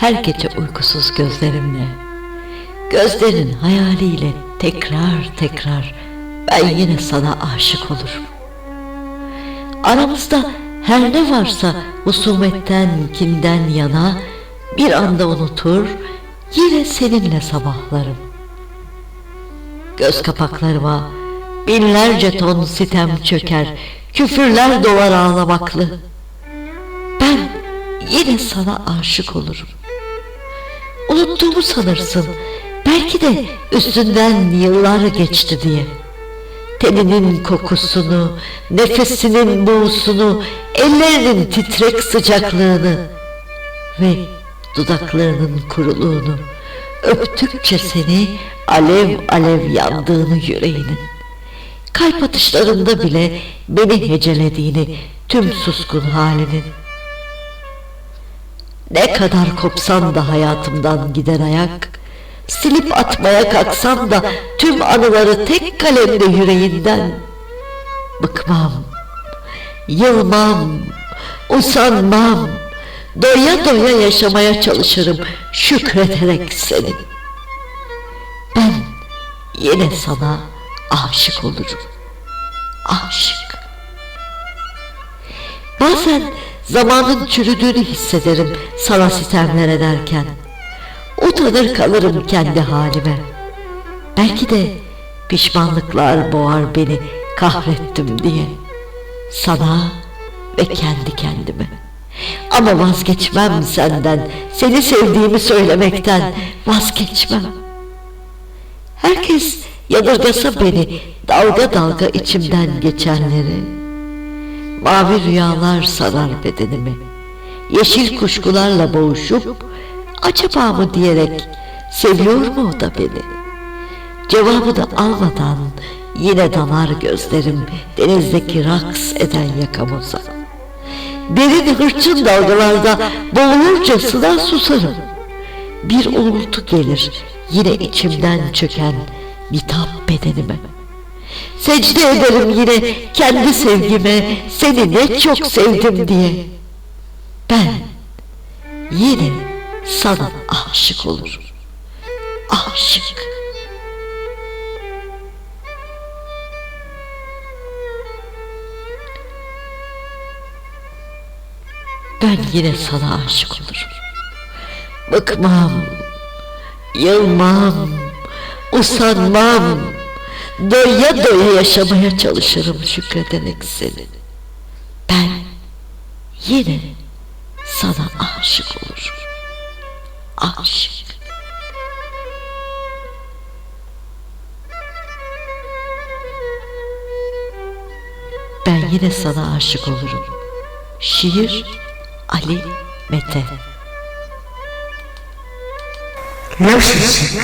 her gece uykusuz gözlerimle, gözlerin hayaliyle tekrar tekrar ben yine sana aşık olurum. Aramızda her ne varsa husumetten, kinden yana bir anda unutur, yine seninle sabahlarım. Göz kapaklarıma binlerce ton sitem çöker, küfürler dolar ağlamaklı. Ben yine sana aşık olurum. Unuttuğumu sanırsın, belki de üstünden yıllar geçti diye. Teninin kokusunu, nefesinin buğusunu, ellerinin titrek sıcaklığını ve dudaklarının kuruluğunu, öptükçe seni alev alev yandığını yüreğinin, kalp atışlarında bile beni hecelediğini tüm suskun halinin, ne kadar kopsam da hayatımdan giden ayak, silip atmaya kalksam da tüm anıları tek kalemle yüreğinden, bıkmam, yılmam, usanmam, doya doya yaşamaya çalışırım şükreterek senin. Ben yine sana aşık olurum. Aşık. Zamanın çürüdüğünü hissederim sana sitemler ederken. Utanır kalırım kendi halime. Belki de pişmanlıklar boğar beni kahrettim diye. Sana ve kendi kendime. Ama vazgeçmem senden, seni sevdiğimi söylemekten vazgeçmem. Herkes yadırgasa beni dalga dalga içimden geçenleri. Mavi rüyalar sarar bedenimi. Yeşil kuşkularla boğuşup acaba mı diyerek seviyor mu o da beni? Cevabı da almadan yine dalar gözlerim denizdeki raks eden yakamoza. Derin hırçın dalgalarda boğulurcasına susarım. Bir uğultu gelir yine içimden çöken bitap bedenime. Secde ederim yine kendi sevgime seni ne çok sevdim diye. Ben yine sana aşık olurum. Aşık. Ben yine sana aşık olurum. Bıkmam, yılmam, usanmam, doya doya yaşamaya çalışırım şükrederek seni. Ben yine sana aşık olurum. Aşık. Ben yine sana aşık olurum. Şiir Ali Mete için